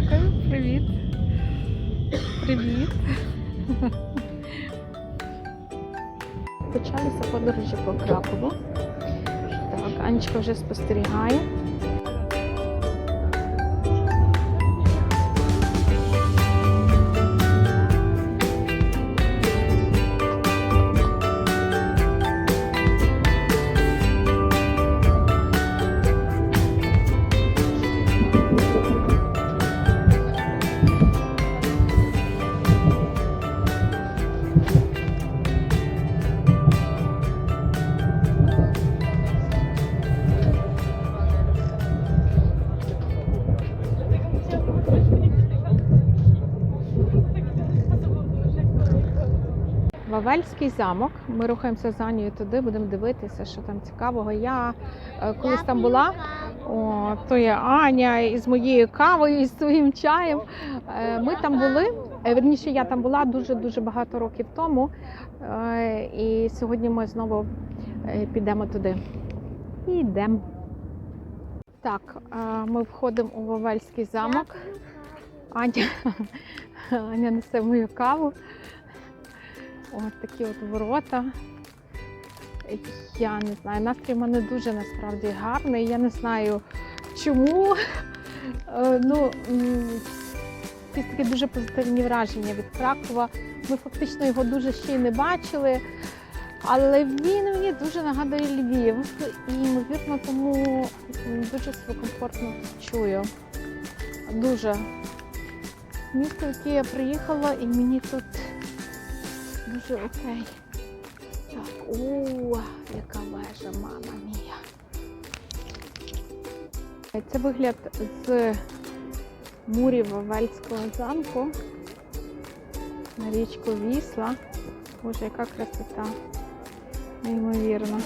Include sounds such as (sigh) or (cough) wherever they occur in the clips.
Дякую, привіт. Привіт. Почалися подорожі по Кракову. Так, Анечка вже спостерігає. Вавельський замок. Ми рухаємося з Анією туди, будемо дивитися, що там цікавого. Я е, колись там була. О, то є Аня із моєю кавою, і з своїм чаєм. Е, Ми там були. е, Верніше, я там була дуже дуже багато років тому. І сьогодні ми знову підемо туди. І йдемо. Так, ми входимо у Вавельський замок. Аня, (laughs) Аня несе мою каву. Ось такі от ворота. Я не знаю, настрій в мене дуже насправді гарний. Я не знаю чому. Е, Ну, якісь такі дуже позитивні враження від Кракова. Ми фактично його дуже ще й не бачили. Але він мені дуже нагадує Львів. І, ймовірно, тому дуже себе комфортно чую. Дуже. Місто, в яке я приїхала, і мені тут дуже окей. Так, о, яка вежа, мама мія. Це вигляд з мурів Вавельського замку на річку Вісла. Боже, яка красота. Неймовірно.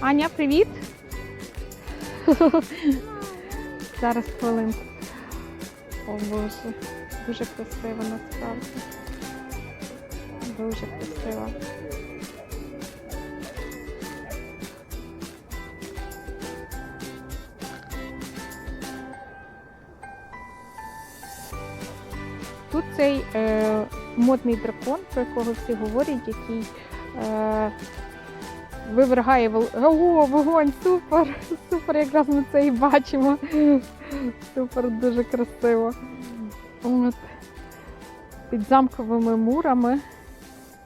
Аня, привіт! (laughs) Зараз хвилинку. О Боже, дуже красиво насправді. Дуже красиво. Тут цей е, модний дракон, про якого всі говорять, який е, вивергає вол- Ого, вогонь, супер! (laughs) Супер, якраз ми це і бачимо. Супер, дуже красиво. От. Під замковими мурами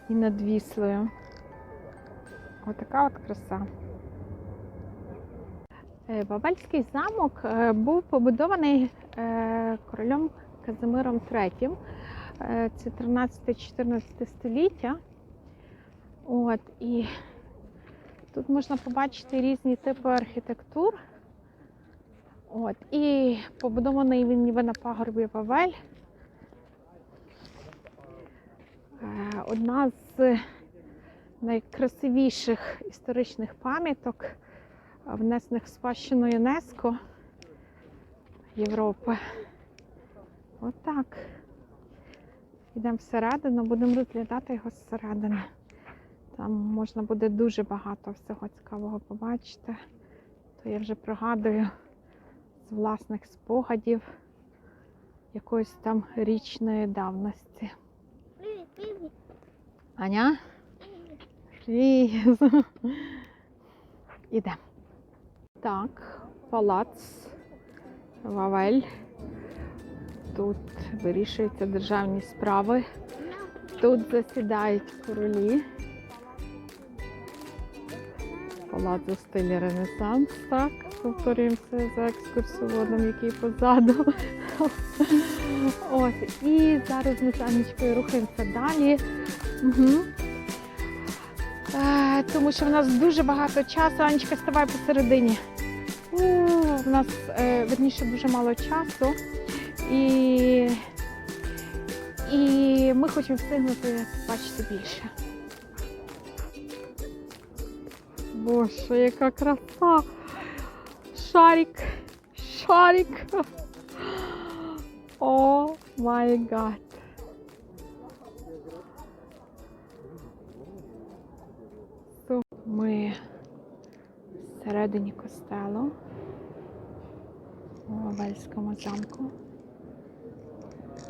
і над Віслою. Отака от краса. Е, Вавельський замок е, був побудований е, королем Казимиром III. Е, Це 13-14 століття. От, і тут можна побачити різні типи архітектур. От, і побудований він ніби на пагорбі Вавель. Е, Одна з найкрасивіших історичних пам'яток, е, внесених в спадщину ЮНЕСКО Європи. Отак. Йдемо всередину, будемо розглядати його зсередини. Там можна буде дуже багато всього цікавого побачити. То я вже пригадую з власних спогадів якоїсь там річної давності. Аня? Привіт. Ідемо. Так, палац Вавель. Тут вирішуються державні справи. Тут засідають королі. Палац у стилі Ренесанс, так. Повторюємося за екскурсоводом, який позаду. Ось. І зараз ми з Анечкою рухаємося далі. Угу. Тому що в нас дуже багато часу. Анечка, ставай посередині. У, нас, е, верніше, дуже мало часу. І, і ми хочемо встигнути бачити більше. Боже, яка краса! Шарик! Шарик! О май гад! Всередині костелу у Вельському замку.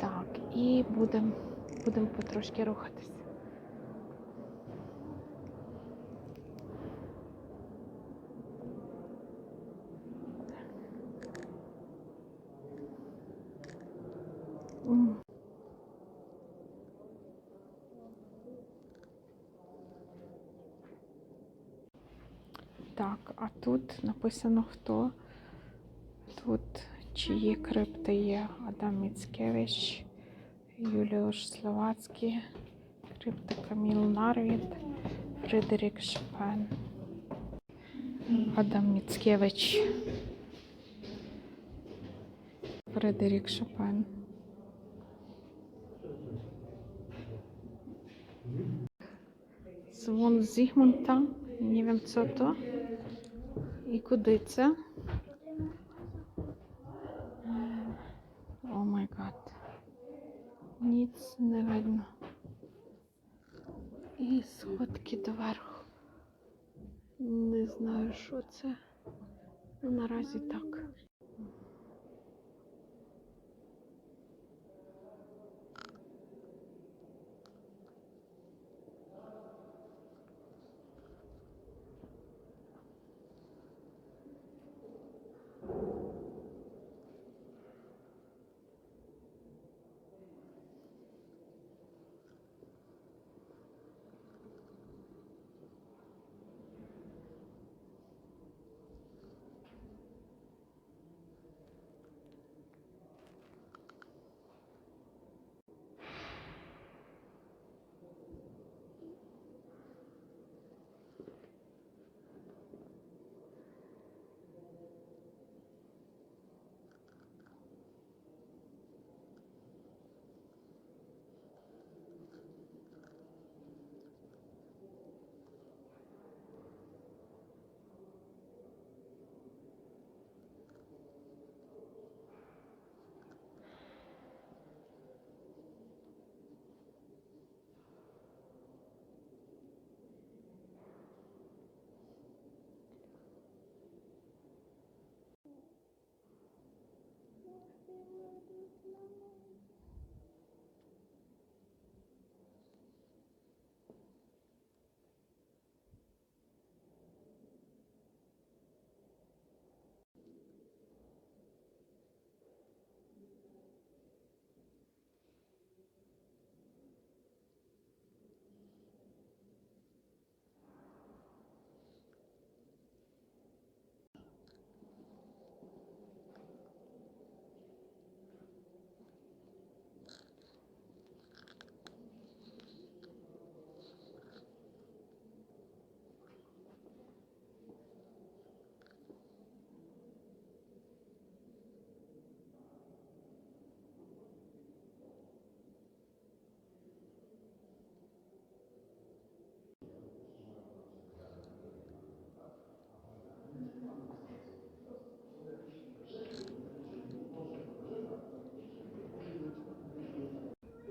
Так, і будемо будем потрошки рухатись. М. Так, а тут написано хто. Тут чиї крипти є Адам Міцкевич, Юліуш Словацький, крипта Каміл Нарвіт, Фредерік Шопен, Адам Міцкевич, Фредерік Шопен. Дзвон Зігмунта, не wiem co to. І куди це? О май гад. Ніц не видно. І сходки доверху. Не знаю, що це. Наразі так.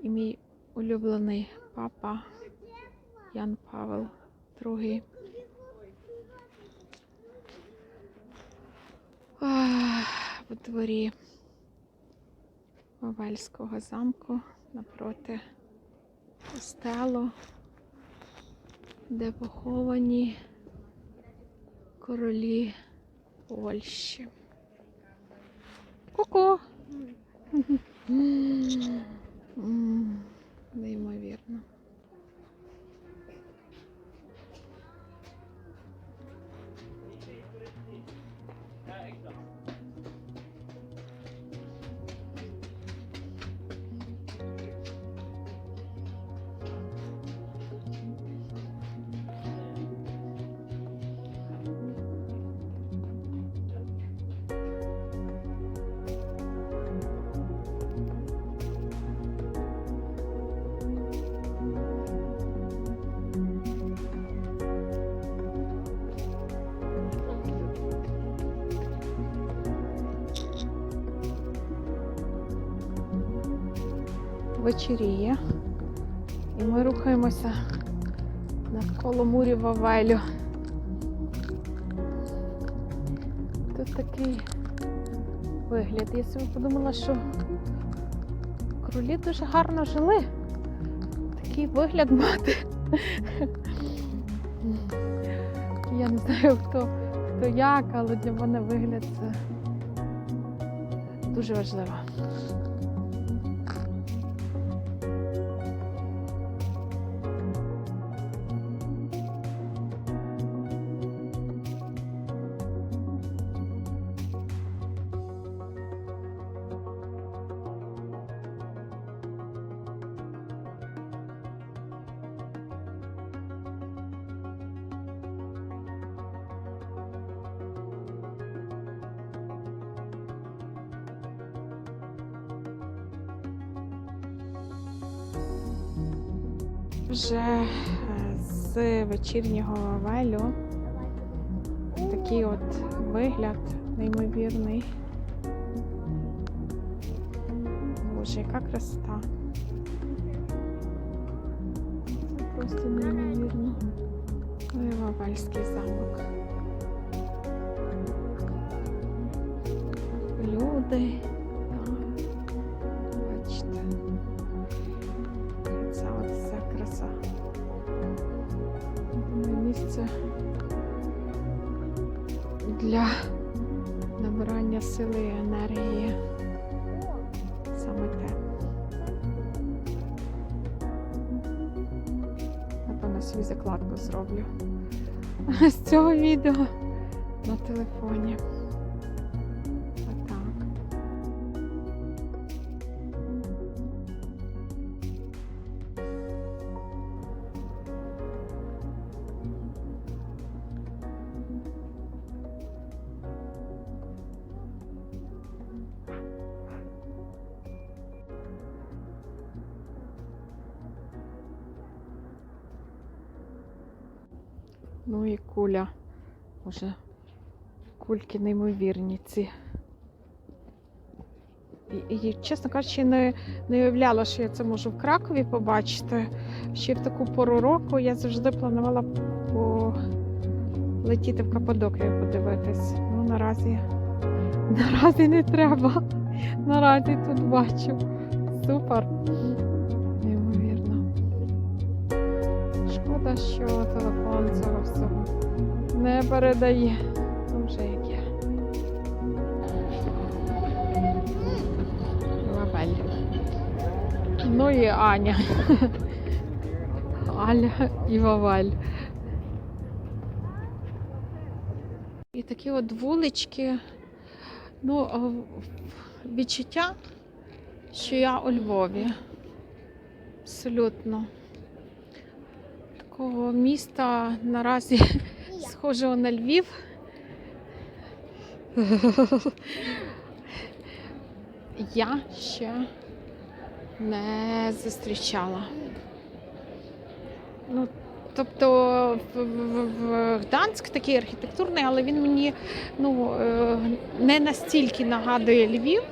Мій улюблений папа Ян Павел II. У дворі Вавельського замку напроти костелу, де поховані королі Польщі. Ку-ку! Неймовірно. Вечеріє. І ми рухаємося навколо мурів Вавелю. Тут такий вигляд. Я собі подумала, що Кролі дуже гарно жили. Такий вигляд мати. Я не знаю, хто, хто як, але для мене вигляд це дуже важливо. Вже е, з вечірнього Вавелю такий от вигляд неймовірний. Боже, яка красота. Просто неймовірно. Вавельський замок. Люди. Відео на телефоні. Ну і куля. Уже кульки неймовірні ці. І, і чесно кажучи, не, не уявляла, що я це можу в Кракові побачити. Ще в таку пору року я завжди планувала полетіти в Каппадокію подивитись. Ну, наразі, (laughs) наразі не треба. Наразі тут бачу. Супер. Неймовірно. Шкода, що телефон цього всього не передає. Ну, вже як є. Лавель. Ну і Аня. Аля і Вавель. І такі от вулички. Ну, відчуття, що я у Львові. Абсолютно. Такого міста наразі схожого на Львів. Я ще не зустрічала. Ну, тобто в, Гданськ такий архітектурний, але він мені ну, е, не настільки нагадує Львів.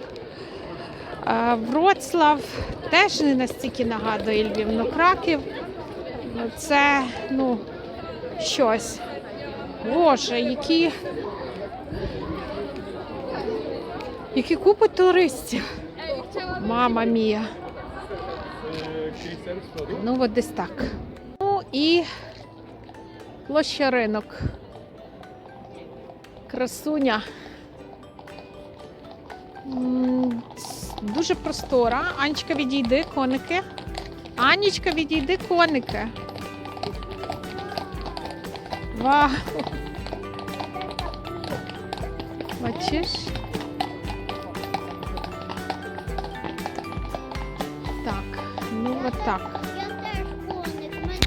Е, Вроцлав теж не настільки нагадує Львів, але Краків ну, це ну, щось. Боже, які, які купи туристів. Мама мія. Ну, от десь так. Ну і площа ринок. Красуня. Дуже простора. Анечка, відійди, коники. Анічка, відійди, коники. Вау! Бачиш? Так, ну от так. Я теж коник. Мене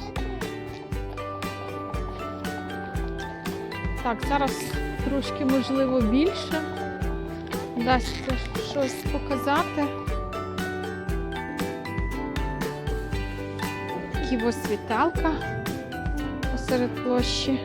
Так, зараз трошки можливо більше. Дасться щось показати. Ківосвіталка посеред площі.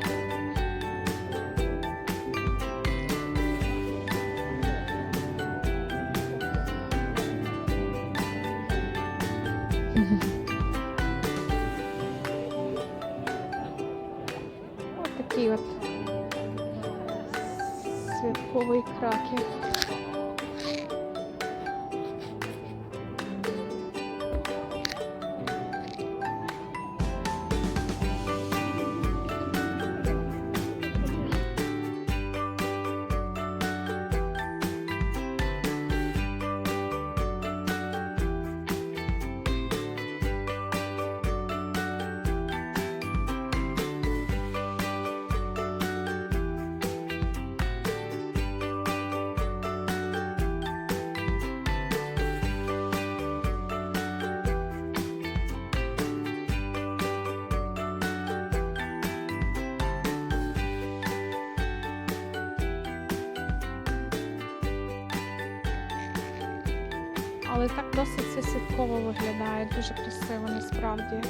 Але так досить це святково виглядає. Дуже красиво насправді.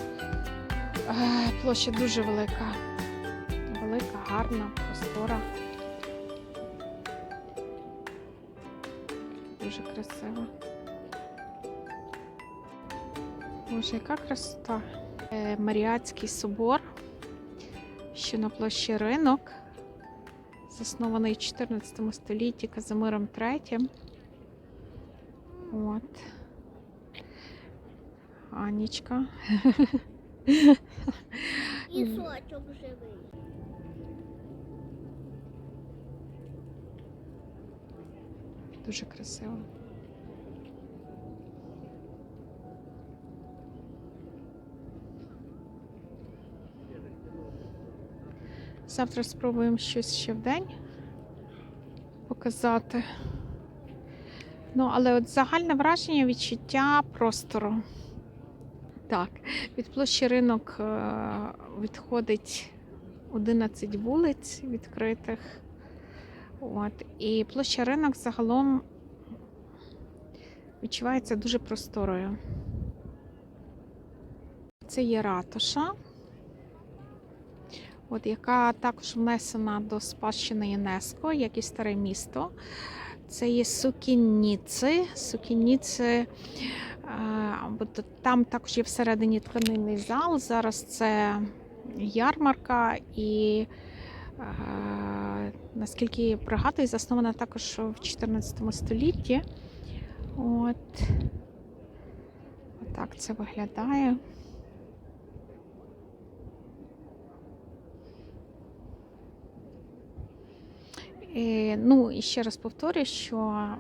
Е, Площа дуже велика. Велика, гарна, простора. Дуже красиво. Боже, яка красота. Е, Маріатський собор, що на площі ринок, заснований в 14 столітті Казимиром III. От. Анічка. І сочок живий. Дуже красиво. Завтра спробуємо щось ще в день показати. Ну, але от загальне враження відчуття простору. Так, від площі ринок е, відходить 11 вулиць відкритих. От. І площа ринок загалом відчувається дуже просторою. Це є ратуша, от, яка також внесена до спадщини ЮНЕСКО, як і старе місто. Це є сукінніци. Сукінніци, е, там також є всередині тканинний зал. Зараз це ярмарка і Е, Наскільки я пригадую, заснована також в 14 столітті. От. Отак це виглядає. І, ну, і ще раз повторюю, що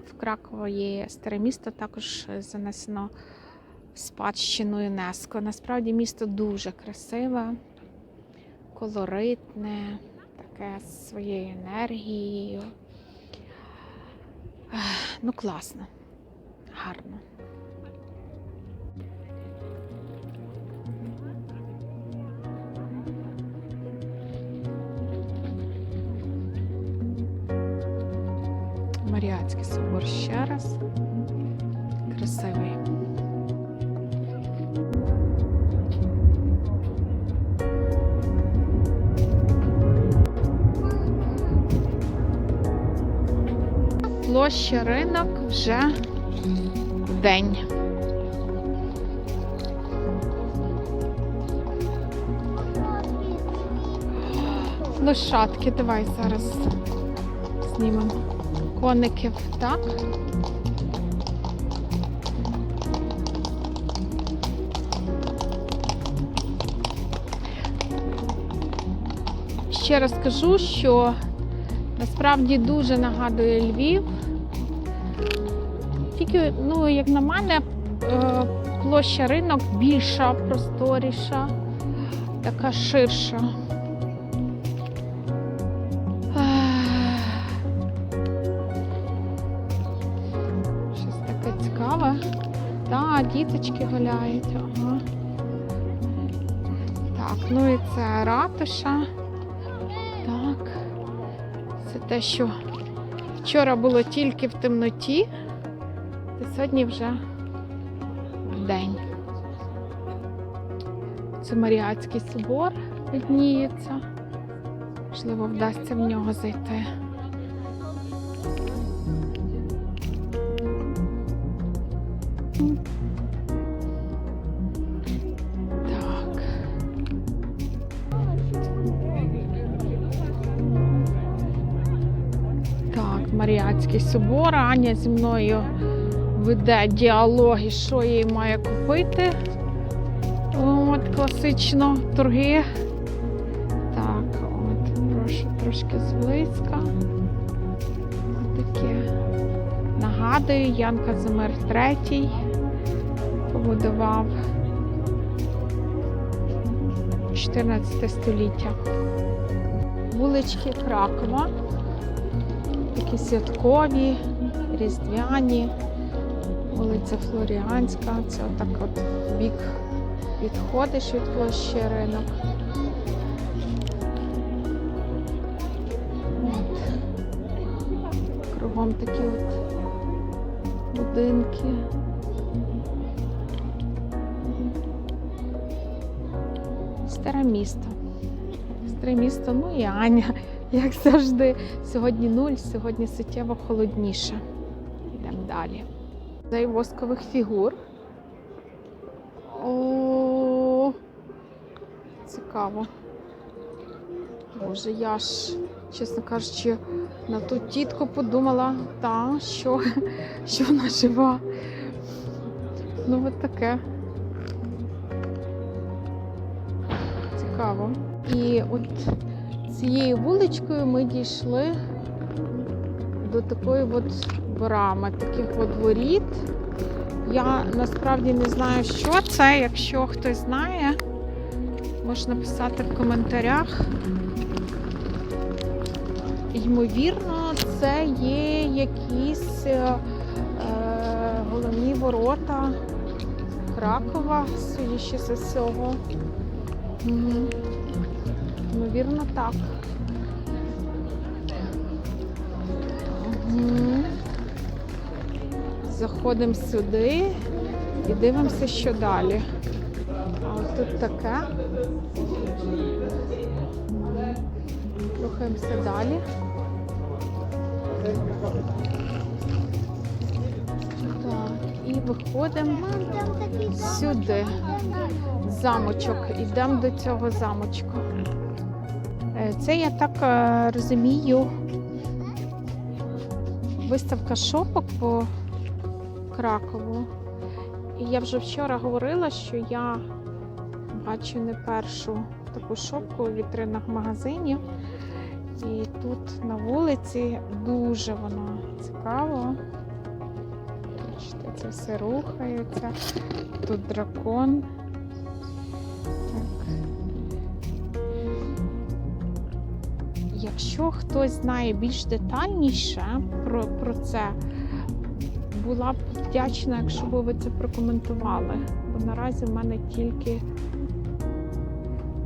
в Кракові старе місто також занесено спадщину ЮНЕСКО. Насправді місто дуже красиве, колоритне таке з своєю енергією. Ну, класно, гарно. Площа ринок вже день. Лошадки, давай зараз знімемо. Коників, так? Ще раз кажу, що насправді дуже нагадує Львів. Тільки, ну, як на мене, е, площа ринок більша, просторіша, така ширша. Щось таке цікаве. Так, діточки гуляють. Ага. Так, ну і це ратуша. Так. Це те, що вчора було тільки в темноті, то сьогодні вже день. Це Маріатський собор видніється. Можливо, вдасться в нього зайти. Маріатський собор. Аня зі мною веде діалоги, що їй має купити. От, класично торги. Так, от, прошу трошки зблизька. Таке. Нагадую, Ян Казимир III побудував 14 століття. Вулички Кракова такі святкові, різдвяні, вулиця Флоріанська, це отак от бік відходиш від площі ринок. От. Кругом такі от будинки. Старе місто. Старе місто, ну і Аня, як завжди. Сьогодні нуль, сьогодні суттєво холодніше. Йдемо далі. Музей воскових фігур. О, цікаво. Боже, я ж, чесно кажучи, на ту тітку подумала, та, що, що вона жива. Ну, от таке. Цікаво. І от цією вуличкою ми дійшли до такої от брами, таких от воріт. Я насправді не знаю, що це. Якщо хтось знає, можна написати в коментарях. Ймовірно, це є якісь е, е, головні ворота Кракова, судячи з. Угу. Ймовірно, так. Угу. Заходимо сюди і дивимося, що далі. А от тут таке. Рухаємося далі. Так, і виходимо Сюди. замочок. Йдемо до цього замочку. Е, Це я так е, розумію. Виставка шопок по Кракову. І я вже вчора говорила, що я бачу не першу таку шопку у вітринах магазинів. І тут на вулиці дуже воно цікаво. Бачите, це все рухається. Тут дракон. Так. Якщо хтось знає більш детальніше про, про це, була б вдячна, якщо б ви це прокоментували. Бо наразі в мене тільки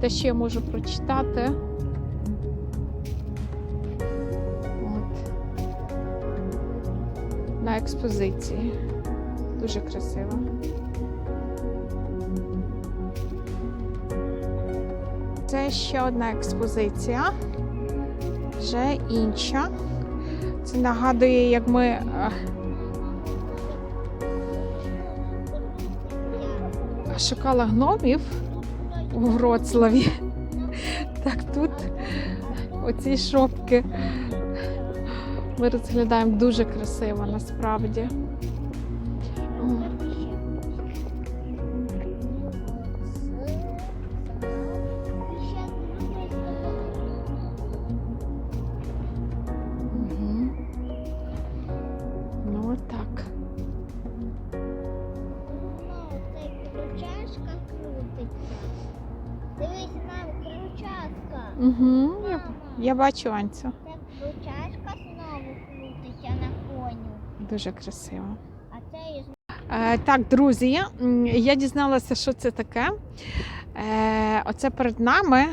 те, що я можу прочитати. От. На експозиції. Дуже красиво. Це ще одна експозиція, вже інша. Це нагадує, як ми шукала гномів у Вроцлаві. Так тут оці шопки ми розглядаємо дуже красиво насправді. Кручашка крутиться. Дивись, мам, кручашка. Угу. Я, я бачу Анцю. Це кручашка знову крутиться на коню. Дуже красиво. А це із Е, так, друзі, м, я дізналася, що це таке. Е, оце перед нами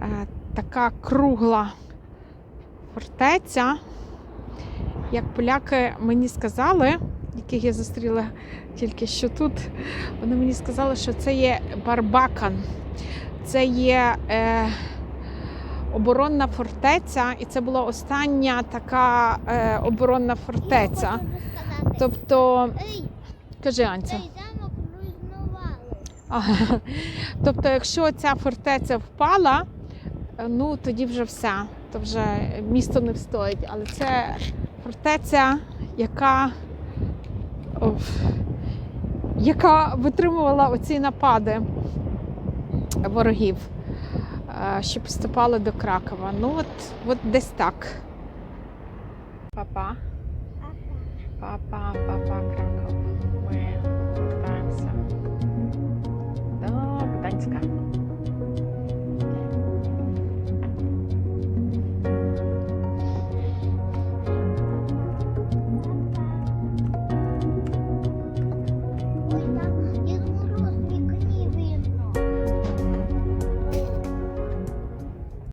е, така кругла фортеця. Як поляки мені сказали, яких я зустріла тільки що тут, вони мені сказали, що це є Барбакан. Це є е, оборонна фортеця, і це була остання така е, оборонна фортеця. Тобто, кажи Анця. Ага. Тобто, якщо ця фортеця впала, ну тоді вже все, то вже місто не встоїть. Але це фортеця, яка, яка витримувала оці напади ворогів, е, що поступали до Кракова. Ну, от, от десь так. Па-па. Папа, папа, Краков. Ми повертаємося до Гданська.